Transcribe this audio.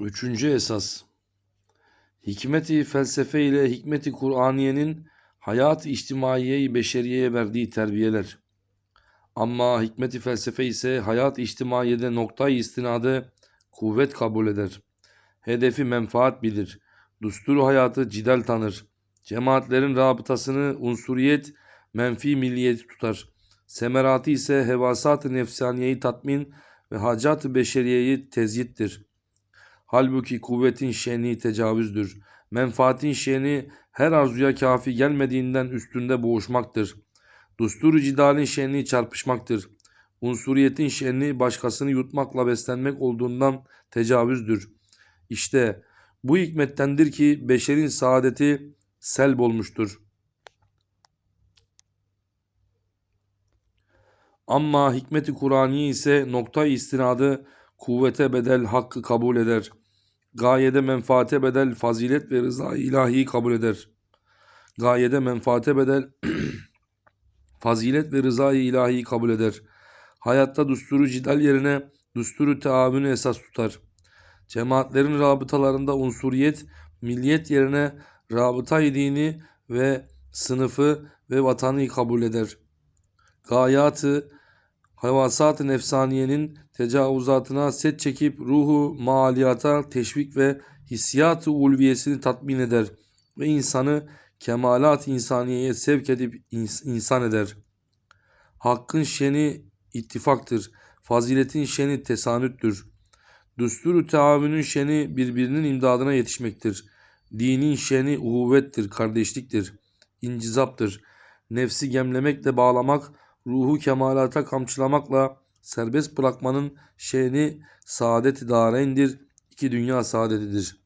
Üçüncü esas. Hikmeti felsefe ile hikmeti Kur'aniyenin hayat-ı içtimaiye beşeriyeye verdiği terbiyeler. Ama hikmeti felsefe ise hayat-ı içtimaiyede noktayı istinadı kuvvet kabul eder. Hedefi menfaat bilir. Dusturu hayatı cidal tanır. Cemaatlerin rabıtasını unsuriyet, menfi milliyeti tutar. Semeratı ise hevasat-ı nefsaniyeyi tatmin ve hacat-ı beşeriyeyi tezyittir. Halbuki kuvvetin şeni tecavüzdür. Menfaatin şeni her arzuya kafi gelmediğinden üstünde boğuşmaktır. Dusturu cidalin şeni çarpışmaktır. Unsuriyetin şeni başkasını yutmakla beslenmek olduğundan tecavüzdür. İşte bu hikmettendir ki beşerin saadeti selb olmuştur. Ama hikmeti Kur'ani ise nokta istinadı kuvvete bedel hakkı kabul eder. Gayede menfaate bedel fazilet ve rıza ilahi kabul eder. Gayede menfaate bedel fazilet ve rıza ilahi kabul eder. Hayatta dusturu cidal yerine dusturu taavünü esas tutar. Cemaatlerin rabıtalarında unsuriyet, milliyet yerine rabıta dini ve sınıfı ve vatanı kabul eder. Gayatı, havasat-ı nefsaniyenin tecavüzatına set çekip ruhu maaliyata teşvik ve hissiyat-ı ulviyesini tatmin eder ve insanı kemalat insaniyeye sevk edip insan eder. Hakkın şeni ittifaktır. Faziletin şeni tesanüttür. Düsturu taavünün şeni birbirinin imdadına yetişmektir. Dinin şeni uhuvvettir, kardeşliktir, incizaptır. Nefsi gemlemekle bağlamak, ruhu kemalata kamçılamakla serbest bırakmanın şeni saadet-i dareyndir, iki dünya saadetidir.''